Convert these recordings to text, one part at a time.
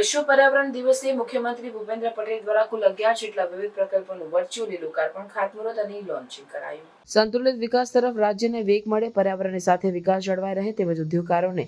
વિશ્વ પર્યાવરણ દિવસે મુખ્યમંત્રી ભૂપેન્દ્ર પટેલ દ્વારા કુલ અગિયાર જેટલા વિવિધ પ્રકલ્પોનું વર્ચ્યુઅલી લોકાર્પણ, ખાતમુહૂર્ત અને લોન્ચિંગ કરાયું. સંતુલિત વિકાસ તરફ રાજ્યને વેગ મળે, પર્યાવરણની સાથે વિકાસ જળવાઈ રહે તેમજ ઉદ્યોગકારોને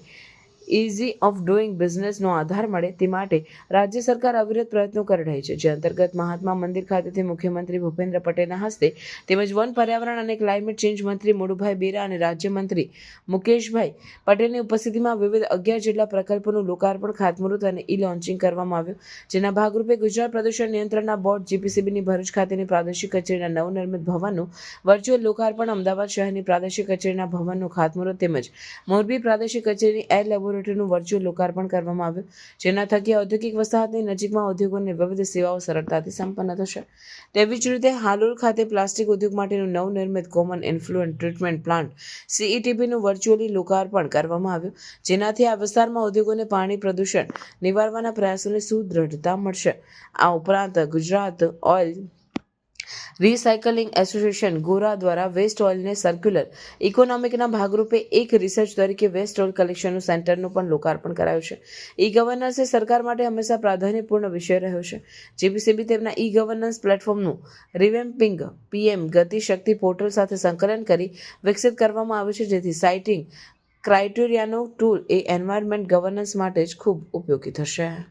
ઇઝી ઓફ ડુઈંગ બિઝનેસનો આધાર મળે તે માટે રાજ્ય સરકાર અવિરત પ્રયત્નો કરી રહી છે. જે અંતર્ગત મહાત્મા મંદિર ખાતેથી મુખ્યમંત્રી ભૂપેન્દ્ર પટેલના હસ્તે તેમજ વન પર્યાવરણ અને ક્લાઇમેટ ચેન્જ મંત્રી મોડુભાઈ બેરા અને રાજ્યમંત્રી મુકેશભાઈ પટેલની ઉપસ્થિતિમાં વિવિધ અગિયાર જેટલા પ્રકલ્પોનું લોકાર્પણ, ખાતમુહૂર્ત અને ઈ લોન્ચિંગ કરવામાં આવ્યું. જેના ભાગરૂપે ગુજરાત પ્રદૂષણ નિયંત્રણના બોર્ડ જીપીસીબીની ભરૂચ ખાતેની પ્રાદેશિક કચેરીના નવનિર્મિત ભવનનું વર્ચ્યુઅલ લોકાર્પણ અમદાવાદ શહેરની પ્રાદેશિક કચેરીના ભવનનું ખાતમુહૂર્ત તેમજ મોરબી પ્રાદેશિક કચેરીની એર લેબોરેટરીનું વર્ચ્યુઅલ લોકાર્પણ કરવામાં આવ્યું, જેના થકી ઔદ્યોગિક વસાહતની નજીકમાં ઉદ્યોગોની વિવિધ સેવાઓ સરળતાથી સંપન્ન થશે. તેવી જ રીતે હાલોલ ખાતે પ્લાસ્ટિક ઉદ્યોગ માટેનું નવનિર્મિત કોમન ઇન્ફ્લુઅન્ટ ટ્રીટમેન્ટ પ્લાન્ટ સીઈટીપીનું વર્ચ્યુઅલી લોકાર્પણ કરવામાં આવ્યું, જેનાથી આ વિસ્તારમાં ઉદ્યોગોને પાણી પ્રદૂષણ નિવારવાના પ્રયાસોને સુદૃઢતા મળશે. આ ઉપરાંત ગુજરાત ઓઇલ રિસાયકલિંગ એસોસિએશન ગોરા દ્વારા વેસ્ટ ઓઇલને સર્ક્યુલર ઇકોનોમિકના ભાગરૂપે એક રિસર્ચ તરીકે વેસ્ટ ઓઇલ કલેક્શનનું સેન્ટરનું પણ લોકાર્પણ કરાયું છે. ઈ ગવર્નન્સ એ સરકાર માટે હંમેશા પ્રાધાન્યપૂર્ણ વિષય રહ્યો છે. જીપીસીબી તેમના ઈ ગવર્નન્સ પ્લેટફોર્મનું રિવેમ્પિંગ પીએમ ગતિશક્તિ પોર્ટલ સાથે સંકલન કરી વિકસિત કરવામાં આવ્યું છે. જેથી સાઇટિંગ ક્રાઇટેરિયાનો ટૂલ એ એન્વાયરમેન્ટ ગવર્નન્સ માટે જ ખૂબ ઉપયોગી થશે.